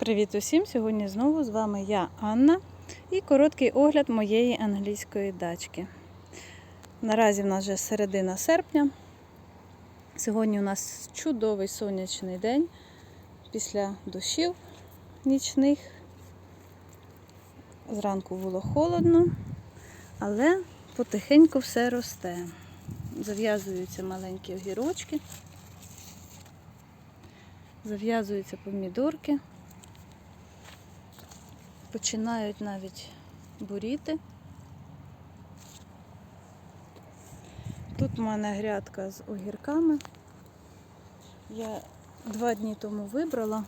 Привіт усім! Сьогодні знову з вами я, Анна, і короткий огляд моєї англійської дачки. Наразі в нас вже середина серпня. Сьогодні у нас чудовий сонячний день після дощів нічних. Зранку було холодно, але потихеньку все росте. Зав'язуються маленькі огірочки, зав'язуються помідорки. Починають навіть буріти. Тут в мене грядка з огірками. Я два дні тому вибрала,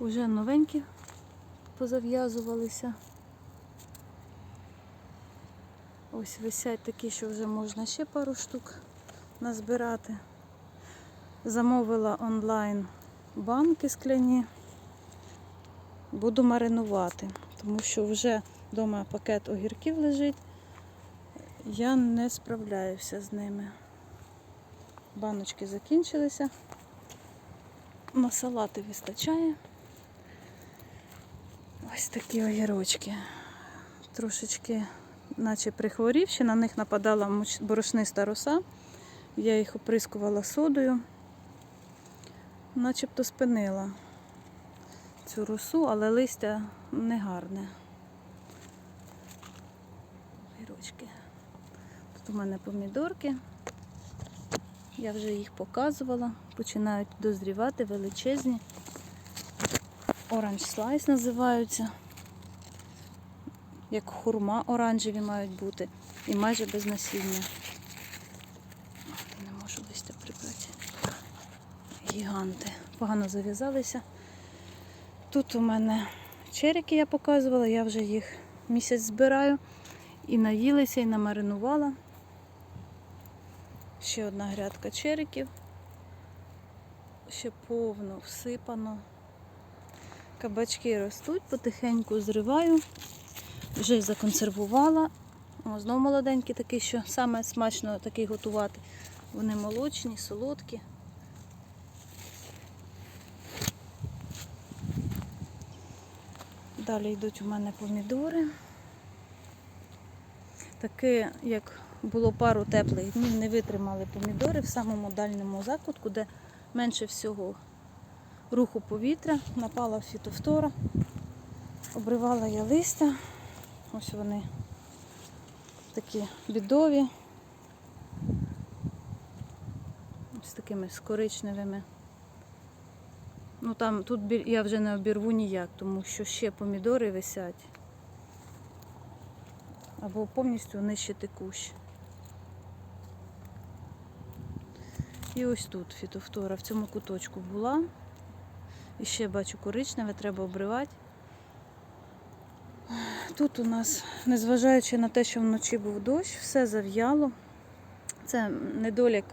вже новенькі позав'язувалися. Ось висять такі, що вже можна ще пару штук назбирати. Замовила онлайн банки скляні. Буду маринувати, тому що вже вдома пакет огірків лежить. Я не справляюся з ними. Баночки закінчилися. На салати вистачає. Ось такі огірочки. Трошечки, наче прихворівші, на них нападала борошниста роса. Я їх оприскувала содою, начебто спинила цю росу, але листя не гарне. Гірочки. Тут у мене помідорки. Я вже їх показувала. Починають дозрівати величезні. Оранж слайс називаються. Як хурма оранжеві мають бути. І майже без насіння. Не можу листя прибрати. Гіганти. Погано зав'язалися. Тут у мене черики я показувала, я вже їх місяць збираю. І наїлися, і намаринувала. Ще одна грядка чериків. Ще повно всипано. Кабачки ростуть, потихеньку зриваю. Вже законсервувала. О, знову молоденькі такі, що саме смачно такий готувати. Вони молочні, солодкі. Далі йдуть у мене помідори. Таке, як було пару теплих днів, не витримали помідори в самому дальньому закутку, де менше всього руху повітря, напала фітофтора, обривала я листя. Ось вони такі бідові. З такими з коричневими. Ну там тут я вже не обірву ніяк, тому що ще помідори висять. Або повністю нищити кущ. І ось тут фітофтора в цьому куточку була. І ще бачу коричневе, треба обривати. Тут у нас, незважаючи на те, що вночі був дощ, все зав'яло. Це недолік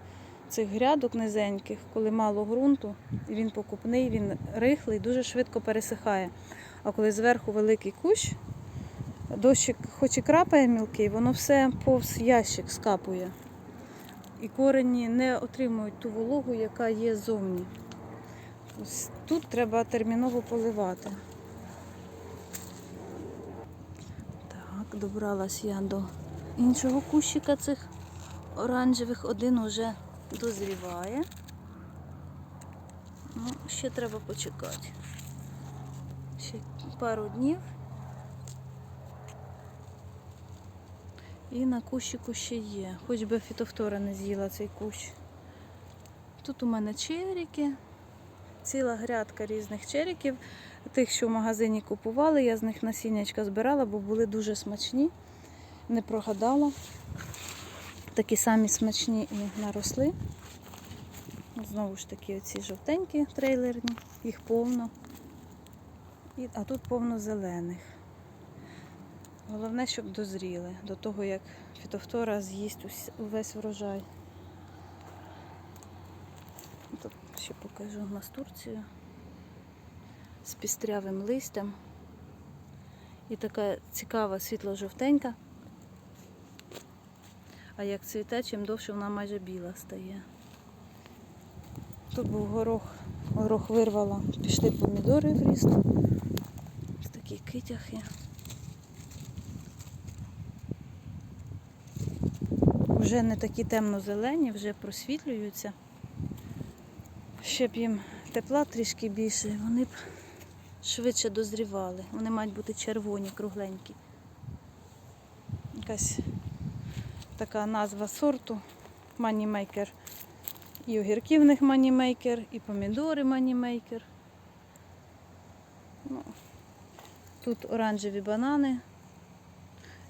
цих грядок низеньких, коли мало ґрунту, він покупний, він рихлий, дуже швидко пересихає. А коли зверху великий кущ, дощик хоч і крапає мілкий, воно все повз ящик скапує. І корені не отримують ту вологу, яка є ззовні. Ось тут треба терміново поливати. Так, добралась я до іншого кущика цих оранжевих. Один уже дозріває. Ну, ще треба почекати. Ще пару днів. І на кущику ще є. Хоч би фітофтора не з'їла цей кущ. Тут у мене черіки, ціла грядка різних черіків. Тих, що в магазині купували, я з них насіннячка збирала, бо були дуже смачні. Не прогадала. Такі самі смачні і наросли. Знову ж таки, оці жовтенькі трейлерні, їх повно. І, а тут повно зелених. Головне, щоб дозріли до того, як фітофтора з'їсть увесь врожай. Тут ще покажу настурцію з пістрявим листям. І така цікава світло-жовтенька. А як цвіте, чим довше вона майже біла стає. Тут був горох горох вирвала, пішли помідори в ріст. Ось такі китяхи. Вже не такі темно-зелені, вже просвітлюються. Ще б їм тепла трішки більше, вони б швидше дозрівали. Вони мають бути червоні, кругленькі. Якась така назва сорту манімейкер. І огірки них манімейкер, і помідори манімейкер. Ну, тут оранжеві банани.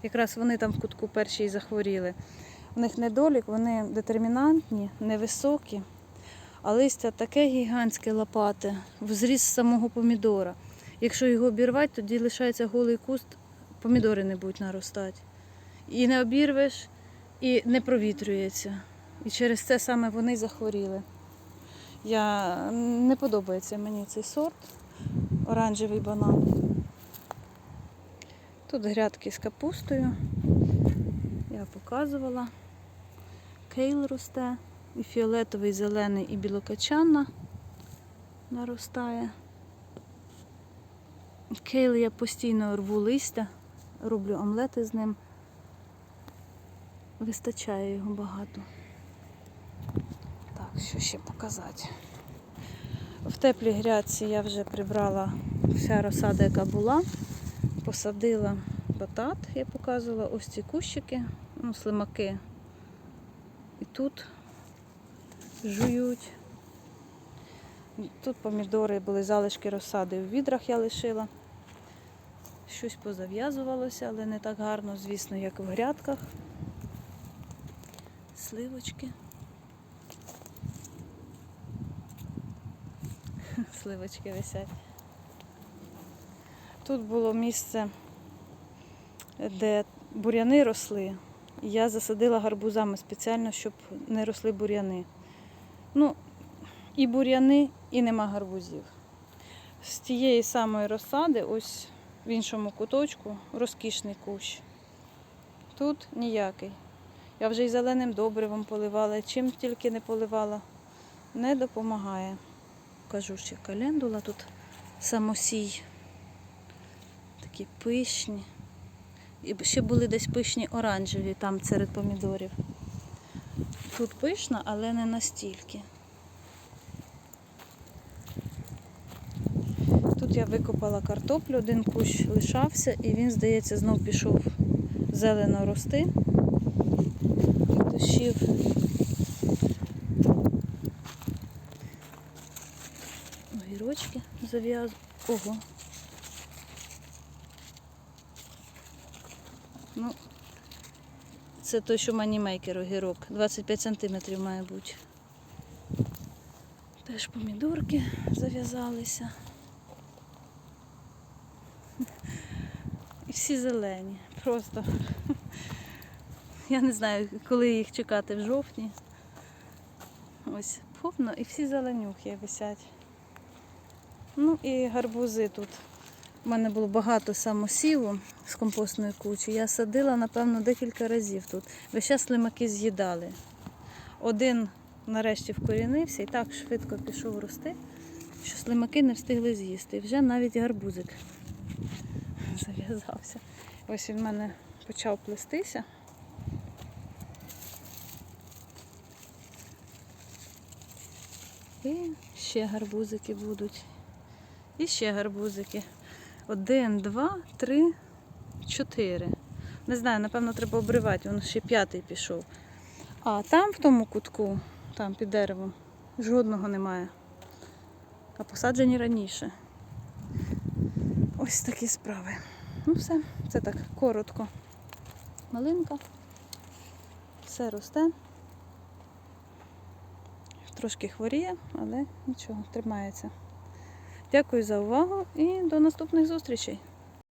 Якраз вони там в кутку перші і захворіли. У них недолік, вони детермінантні, невисокі, а листя таке гігантське лопате, в зріз самого помідора. Якщо його обірвати, тоді лишається голий куст, помідори не будуть наростати. І не обірвеш, і не провітрюється. І через це саме вони захворіли. Я не подобається мені цей сорт, оранжевий банан. Тут грядки з капустою. Я показувала. Кейл росте, і фіолетовий, і зелений, і білокачанна наростає. Кейл я постійно рву листя, роблю омлети з ним. Вистачає його багато. Так, що ще показати? В теплій грядці я вже прибрала вся розсада, яка була. Посадила батат, я показувала, ось ці кущики, ну, слимаки. І тут жують. Тут помідори були залишки розсади в відрах я лишила. Щось позав'язувалося, але не так гарно, звісно, як в грядках. Сливочки. Сливочки висять. Тут було місце, де буряни росли. Я засадила гарбузами спеціально, щоб не росли буряни. Ну, і буряни, і нема гарбузів. З тієї самої розсади, ось в іншому куточку, розкішний кущ. Тут ніякий. Я вже і зеленим добривом поливала, чим тільки не поливала, не допомагає. Кажу ще календула тут самосій. Такі пишні. І ще були десь пишні оранжеві там серед помідорів. Тут пишна, але не настільки. Тут я викопала картоплю, один кущ лишався і він, здається, знов пішов зелено рости. Дощів. Огірочки зав'язую. Ого. Ну, це той, що манімейкер огірок. 25 сантиметрів має бути. Теж помідорки зав'язалися. І всі зелені. Просто. Я не знаю, коли їх чекати в жовтні. Ось повно і всі зеленюхи висять. Ну і гарбузи тут. У мене було багато самосіву з компостної кучі. Я садила, напевно, декілька разів тут. Весь час слимаки з'їдали. Один нарешті вкорінився і так швидко пішов рости, що слимаки не встигли з'їсти. І вже навіть гарбузик зав'язався. Ось він в мене почав плестися. І ще гарбузики будуть. І ще гарбузики. Один, два, три, чотири. Не знаю, напевно, треба обривати, воно ще п'ятий пішов. А там в тому кутку, там під деревом, жодного немає. А посаджені раніше. Ось такі справи. Ну все, це так коротко. Малинка. Все росте. Трошки хворіє, але нічого, тримається. Дякую за увагу і до наступних зустрічей.